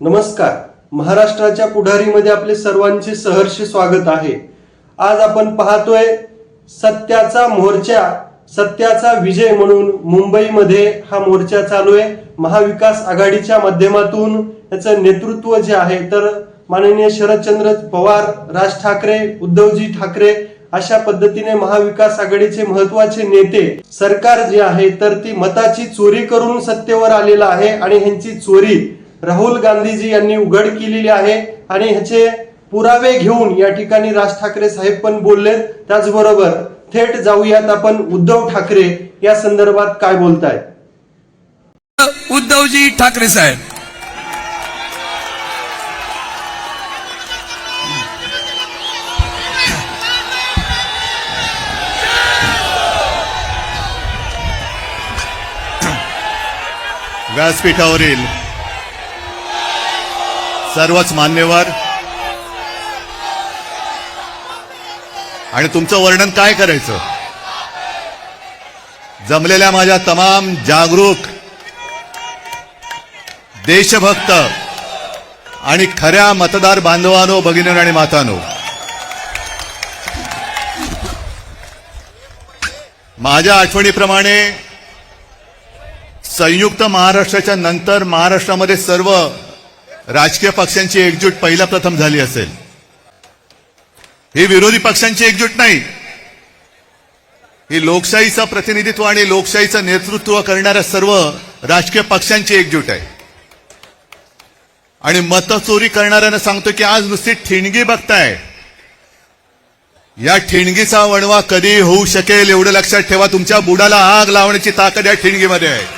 नमस्कार. महाराष्ट्राच्या पुढारीमध्ये आपले सर्वांचे सहर्ष स्वागत आहे. आज आपण पाहतोय सत्याचा मोर्चा सत्याचा विजय म्हणून मुंबईमध्ये हा मोर्चा चालू आहे. महाविकास आघाडीच्या माध्यमातून याचं नेतृत्व जे आहे तर माननीय शरदचंद्र पवार राज ठाकरे उद्धवजी ठाकरे अशा पद्धतीने महाविकास आघाडीचे महत्त्वाचे नेते सरकार जे आहे तर ती मताची चोरी करून सत्तेवर आलेलं आहे आणि ह्यांची चोरी राहुल गांधीजी यांनी उघड केलेली आहे आणि ह्याचे पुरावे घेऊन या ठिकाणी राज ठाकरे साहेब पण बोलले त्याचबरोबर थेट जाऊयात आपण उद्धव ठाकरे या संदर्भात काय बोलतायत उद्धवजी ठाकरे साहेब. व्यासपीठावरील सर्वच मान्यवर. आणि तुमचं वर्णन काय करायचं? जमलेल्या माझ्या तमाम जागरूक देशभक्त आणि खऱ्या मतदार बांधवानो भगिनी आणि मातानो. माझ्या आठवणीप्रमाणे संयुक्त महाराष्ट्राच्या नंतर महाराष्ट्रामध्ये सर्व राजकीय पक्षांची एकजूट पहिल्या प्रथम झाली असेल. ही विरोधी पक्षांची एकजूट नाही. ही लोकशाहीचं प्रतिनिधित्व आणि लोकशाहीचं नेतृत्व करणाऱ्या सर्व राजकीय पक्षांची एकजूट आहे. आणि मतचोरी करणाऱ्यांना सांगतो की आज नुसती ठिणगी बघताय. या ठिणगीचा वणवा कधी होऊ शकेल एवढं लक्षात ठेवा तुमच्या बुडाला आग लावण्याची ताकद या ठिणगीमध्ये आहे.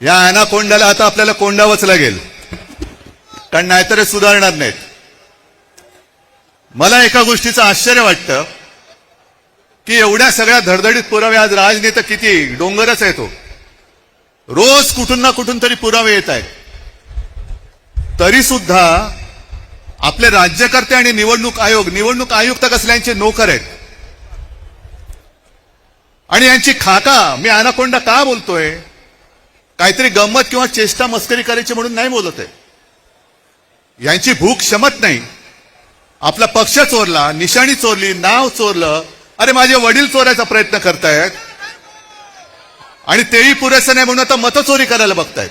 या अनाकोंडाला आता आपल्याला कोंडावंच लागेल. कारण नाहीतर हे सुधारणार नाहीत. मला एका गोष्टीचं आश्चर्य वाटतं की एवढ्या सगळ्या धडधडीत पुरावे आज राजनेता किती डोंगरच आहे तो हो. रोज कुठून ना कुठून तरी पुरावे येत आहेत. तरी सुद्धा आपले राज्यकर्ते आणि निवडणूक आयोग निवडणूक आयुक्त कसल्यांचे नोकर आहेत. आणि यांची खाका मी अनाकोंडा का बोलतोय? काहीतरी गंमत किंवा चेष्टा मस्करी करायची म्हणून नाही बोलत आहे. यांची भूक क्षमत नाही. आपला पक्ष चोरला निशाणी चोरली नाव चोरलं. अरे माझे वडील चोरायचा प्रयत्न करतायत. आणि तेही पुरेसं नाही म्हणून आता मतचोरी करायला बघतायत.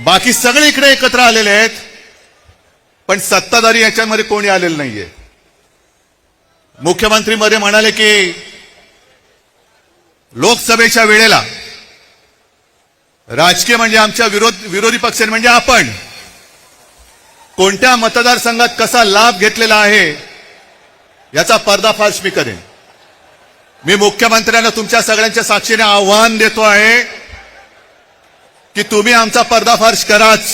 बाकी सगळे इकडे एकत्र आलेले आहेत. पण सत्ताधारी याच्यामध्ये कोणी आलेलं नाहीये. मुख्यमंत्री मध्ये म्हणाले की लोकसभेच्या वेळेला. राजकीय म्हणजे आमच्या विरोध विरोधी पक्ष म्हणजे आपण. कोणत्या मतदारसंघात कसा लाभ घेतलेला आहे याचा पर्दाफाश मी करेन. मी मुख्यमंत्र्यांना तुमच्या सगळ्यांच्या साक्षीने आव्हान देतो आहे की तुम्ही आमचा पर्दाफाश कराच.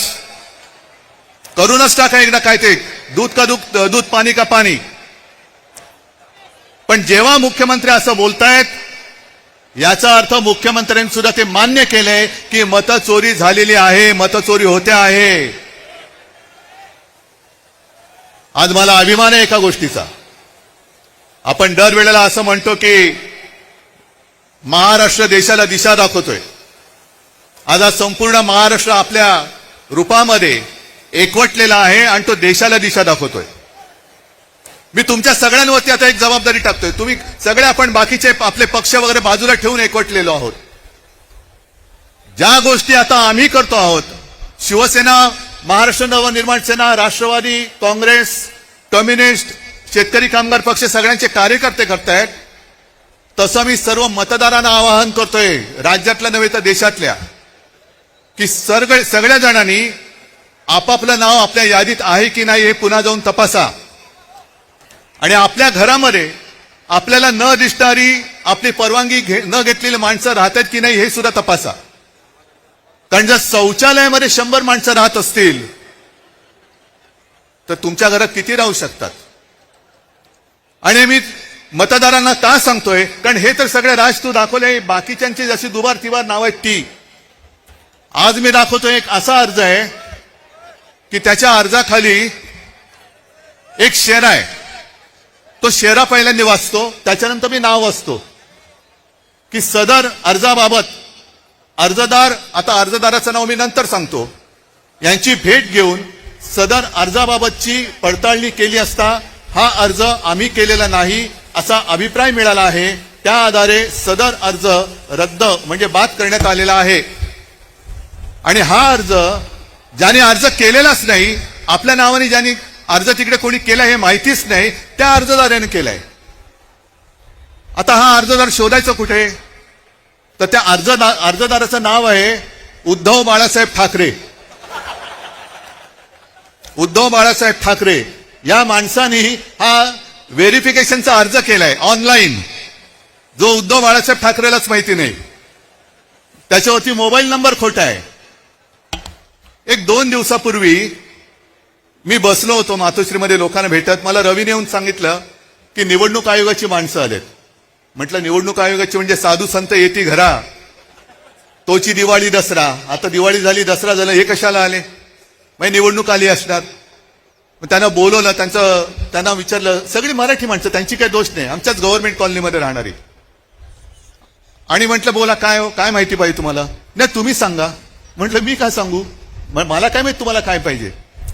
करूनच टाका एकदा काय ते दूध का दूध दूध पाणी का पाणी. पण जेव्हा मुख्यमंत्री असं बोलतायत याचा अर्थ मुख्यमंत्र्यांनी सुद्धा ते मान्य केलंय की मतचोरी झालेली आहे मतचोरी होत्या आहे. आज मला अभिमान आहे एका गोष्टीचा. आपण दरवेळेला असं म्हणतो की महाराष्ट्र देशाला दिशा दाखवतोय. आज आज संपूर्ण महाराष्ट्र आपल्या रूपामध्ये एकवटलेला आहे आणि तो देशाला दिशा दाखवतोय. मी तुमच्या सगळ्यांवरती आता एक जबाबदारी टाकतोय. तुम्ही सगळे आपण बाकीचे आपले पक्ष वगैरे बाजूला ठेवून एकवटलेलो आहोत. ज्या गोष्टी आता आम्ही करतो आहोत शिवसेना महाराष्ट्र नवनिर्माण सेना राष्ट्रवादी काँग्रेस कम्युनिस्ट शेतकरी कामगार पक्ष सगळ्यांचे कार्यकर्ते करतायत तसं मी सर्व मतदारांना आवाहन करतोय राज्यातल्या नव्हे तर देशातल्या की सगळे सगळ्या जणांनी आपापलं नाव आपल्या यादीत आहे की नाही हे पुन्हा जाऊन तपासा. आणि आपल्या घरामध्ये आपल्याला न दिसणारी आपली परवानगी घे न घेतलेली माणसं राहतात की नाही हे सुद्धा तपासा. कारण जर शौचालयामध्ये शंभर माणसं राहत असतील तर तुमच्या घरात किती राहू शकतात? आणि मी मतदारांना का सांगतोय? कारण हे तर सगळे राज तू दाखवले बाकीच्यांची जशी दुबार तिवार नाव आहेत ती. आज मी दाखवतोय एक असा अर्ज आहे की त्याच्या अर्जाखाली एक शेर आहे. तो शेरा पहिल्यांदा वाचतो त्याच्यानंतर मी नाव वाचतो. की सदर अर्जाबाबत अर्जदार आता अर्जदाराचं नाव मी नंतर सांगतो. यांची भेट घेऊन सदर अर्जाबाबतची पडताळणी केली असता हा अर्ज आम्ही केलेला नाही असा अभिप्राय मिळाला आहे. त्या आधारे सदर अर्ज रद्द म्हणजे बाद करण्यात आलेला आहे. आणि हा अर्ज ज्याने अर्ज केलेलाच नाही आपल्या नावाने ज्याने अर्ज तिकडे कोणी केला हे माहितीच नाही त्या अर्जदाराने केलाय. आता हा अर्जदार शोधायचं कुठे? तर त्या अर्जदार अर्जदाराचं नाव आहे उद्धव बाळासाहेब ठाकरे. उद्धव बाळासाहेब ठाकरे. या माणसाने हा व्हेरिफिकेशनचा अर्ज केलाय ऑनलाईन. जो उद्धव बाळासाहेब ठाकरेलाच माहिती नाही. त्याच्यावरती मोबाईल नंबर खोटा आहे. एक दोन दिवसापूर्वी मी बसलो होतो मातोश्रीमध्ये लोकांना भेटत. मला रवीने येऊन सांगितलं की निवडणूक आयोगाची माणसं आलेत. म्हटलं निवडणूक आयोगाची म्हणजे साधू संत येती घरा. तोची दिवाळी दसरा. आता दिवाळी झाली दसरा झाला हे कशाला आले? मग निवडणूक आली असणार. मग त्यांना बोलवलं त्यांचं त्यांना विचारलं सगळी मराठी माणसं त्यांची काही दोष नाही. आमच्याच गव्हर्नमेंट कॉलनीमध्ये राहणारी. आणि म्हटलं बोला काय हो काय माहिती पाहिजे तुम्हाला? नाही तुम्ही सांगा. म्हटलं मी काय सांगू? मला काय माहिती तुम्हाला काय पाहिजे?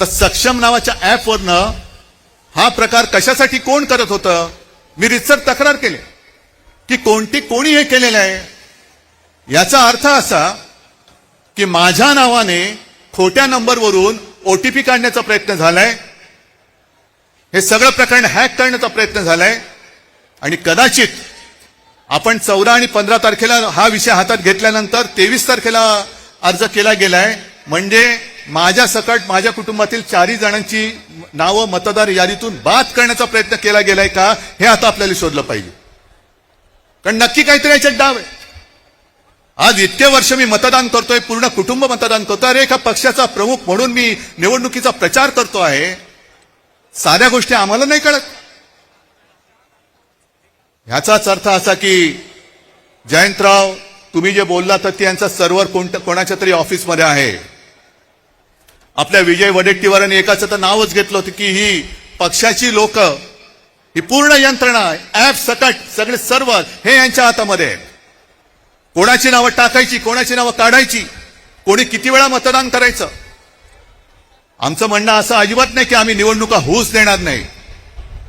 तर सक्षम नावाच्या ऍपवरनं हा प्रकार कशासाठी कोण करत होतं? मी रितसर तक्रार केली. की कोणती कोणी हे केलेलं आहे? याचा अर्थ असा की माझ्या नावाने खोट्या नंबरवरून ओटीपी काढण्याचा प्रयत्न झालाय. हे सगळं प्रकरण हॅक करण्याचा प्रयत्न झालाय. आणि कदाचित आपण चौदा आणि पंधरा तारखेला हा विषय हातात घेतल्यानंतर तेवीस तारखेला अर्ज केला गेलाय. म्हणजे माझ्या सकट माझ्या कुटुंबातील चारही जणांची नावं मतदार यादीतून बाद करण्याचा प्रयत्न केला गेलाय का हे आता आपल्याला शोधलं पाहिजे. कारण नक्की काहीतरी याच्यात डाव आहे. आज इतके वर्ष मी मतदान करतोय पूर्ण कुटुंब मतदान करतोय अरे एका पक्षाचा प्रमुख म्हणून मी निवडणुकीचा प्रचार करतो आहे. साध्या गोष्टी आम्हाला नाही कळत. ह्याचाच अर्थ असा की जयंतराव तुम्ही जे बोलला तर ते यांचा सर्व्हर कोणत्या कोणाच्या तरी ऑफिसमध्ये आहे. आपल्या विजय वडेट्टीवारांनी एकाचं तर नावच घेतलं होतं की ही पक्षाची लोक ही पूर्ण यंत्रणा ऍप सकट सगळे सर्व्हर हे यांच्या हातामध्ये आहे कोणाची नावं टाकायची कोणाची नावं काढायची कोणी किती वेळा मतदान करायचं? आमचं म्हणणं असं अजिबात नाही की आम्ही निवडणुका होऊच देणार नाही.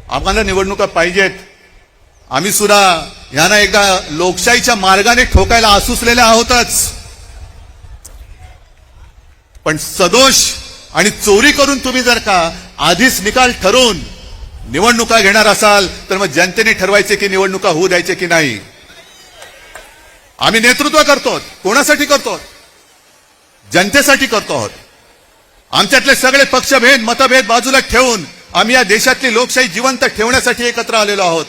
आम्हाला निवडणुका पाहिजेत. आम्ही सुद्धा यांना एकदा लोकशाहीच्या मार्गाने ठोकायला आसुसलेल्या आहोतच. पण सदोष आणि चोरी करून तुम्ही जर का आधीच निकाल ठरवून निवडणुका घेणार असाल तर मग जनतेने ठरवायचे की निवडणुका होऊ द्यायचे की नाही? आम्ही नेतृत्व करतो कोणासाठी करतो जनतेसाठी करतो आहोत. आमच्यातले सगळे पक्षभेद मतभेद बाजूला ठेवून आम्ही या देशातली लोकशाही जिवंत ठेवण्यासाठी एकत्र आलेलो आहोत.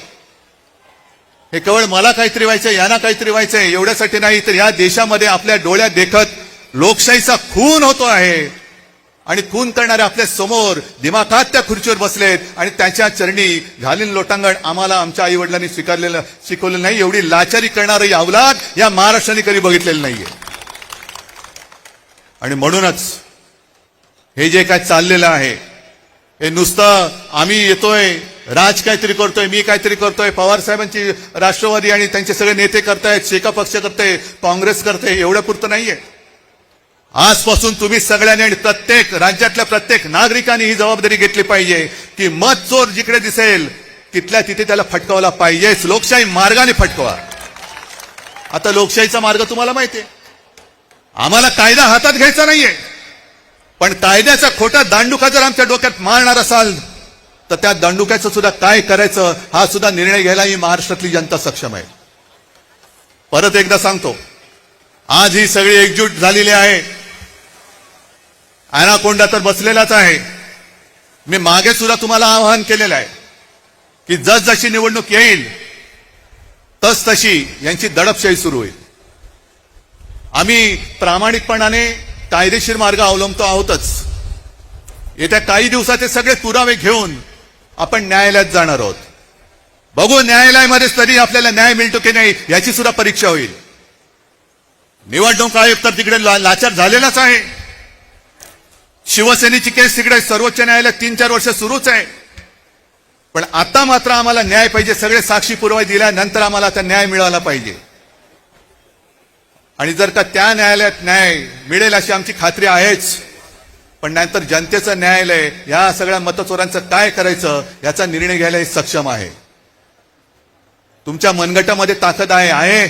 हे केवळ मला काहीतरी व्हायचंय यांना काहीतरी व्हायचंय एवढ्यासाठी नाही तर या देशामध्ये आपल्या डोळ्यात देखत लोकशाहीचा खून होतो आहे. आणि खून करणारे आपल्यासमोर दिमाखात त्या खुर्चीवर बसलेत आणि त्याच्या चरणी घालीन लोटांगण आम्हाला आमच्या आई वडिलांनी स्वीकारलेलं शिकवलेलं नाही. एवढी लाचारी करणारं अवलाद या महाराष्ट्राने कधी बघितलेलं नाहीये. आणि म्हणूनच हे जे काय चाललेलं आहे हे नुसतं आम्ही येतोय राज काहीतरी करतोय मी काहीतरी करतोय पवार साहेबांची राष्ट्रवादी आणि त्यांचे सगळे नेते करतायत शेका पक्ष करते काँग्रेस करते एवढ्या पुरतं नाहीये. आजपासून तुम्ही सगळ्यांनी आणि प्रत्येक राज्यातल्या प्रत्येक नागरिकांनी ही जबाबदारी घेतली पाहिजे की मत चोर जिकडे दिसेल तिथल्या तिथे त्याला फटकावला पाहिजेच. लोकशाही मार्गाने फटकवा. आता लोकशाहीचा मार्ग तुम्हाला माहिती आहे. आम्हाला कायदा हातात घ्यायचा नाहीये. पण कायद्याचा खोटा दांडुका जर आमच्या डोक्यात मारणार असाल तर त्या दांडुक्याचं सुद्धा काय करायचं हा सुद्धा निर्णय घ्यायला ही महाराष्ट्रातली जनता सक्षम आहे. परत एकदा सांगतो आज ही सगळी एकजूट झालेली आहे. अनाकोंडा तर बसलेलाच आहे. मी मागे सुद्धा तुम्हाला आवाहन केलेलं आहे की जसजशी निवडणूक येईल तस तशी यांची दडपशाही सुरू होईल. आम्ही प्रामाणिकपणाने कायदेशीर मार्ग अवलंबतो आहोतच. येत्या काही दिवसाचे सगळे पुरावे घेऊन आपण न्यायालयात जाणार आहोत. बघू न्यायालयामध्ये तरी आपल्याला न्याय मिळतो की नाही याची सुद्धा परीक्षा होईल. निवडणूक आयोग तर तिकडे ला- लाचार झालेलाच आहे. शिवसेनेची केस तिकडे सर्वोच्च न्यायालयात तीन चार वर्ष सुरूच आहे. पण आता मात्र आम्हाला न्याय पाहिजे सगळे साक्षी पुरावे दिल्यानंतर आम्हाला आता न्याय मिळाला पाहिजे. आणि जर का त्या न्यायालयात न्याय मिळेल अशी आमची खात्री आहेच पण नंतर जनतेचं न्यायालय या सगळ्या मतचोरांचं काय करायचं याचा निर्णय घ्यायला हे सक्षम आहे. तुमच्या मनगटामध्ये ताकद आहे आहे.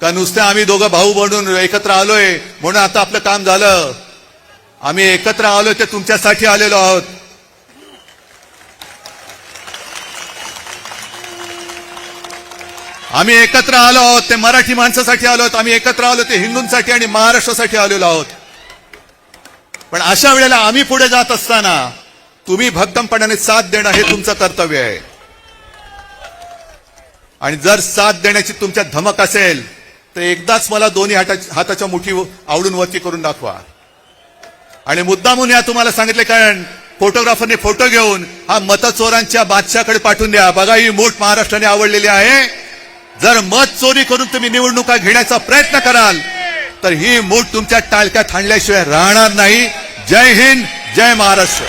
का नुसतं आम्ही दोघं भाऊ बनून एकत्र आलोय म्हणून आता आपलं काम झालं? आम्ही एकत्र आलो ते तुमच्यासाठी आलेलो आहोत. आम्ही एकत्र आलो आहोत ते मराठी माणसासाठी आलो आहोत आम्ही एकत्र आलो ते हिंदूंसाठी आणि महाराष्ट्रासाठी आलेलो आहोत. पण अशा वेळेला आम्ही पुढे जात असताना तुम्ही भक्कमपणाने साथ देणं हे तुमचं कर्तव्य आहे. आणि जर साथ देण्याची तुमच्यात धमक असेल तर एकदाच मला दोन्ही हाता- हाताच्या मुठी आवडून वरती करून दाखवा. आणि मुद्दामून या तुम्हाला सांगितले कारण फोटोग्राफरने फोटो घेऊन हा मतचोरांच्या बादशाकडे पाठवून द्या. बघा ही मूठ महाराष्ट्राने आवडलेली आहे. जर मत चोरी करून तुम्ही निवडणुका घेण्याचा प्रयत्न कराल तर ही मूठ तुमच्या टाळक्यात हाणल्याशिवाय राहणार नाही. जय हिंद जय महाराष्ट्र.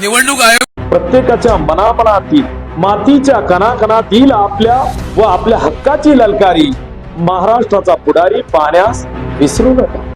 निवडणूक आयोग प्रत्येकाच्या मनामनातील मातीच्या कणाकणातील आपल्या व आपल्या हक्काची ललकारी महाराष्ट्राचा पुढारी पाहण्यास विसरू नका.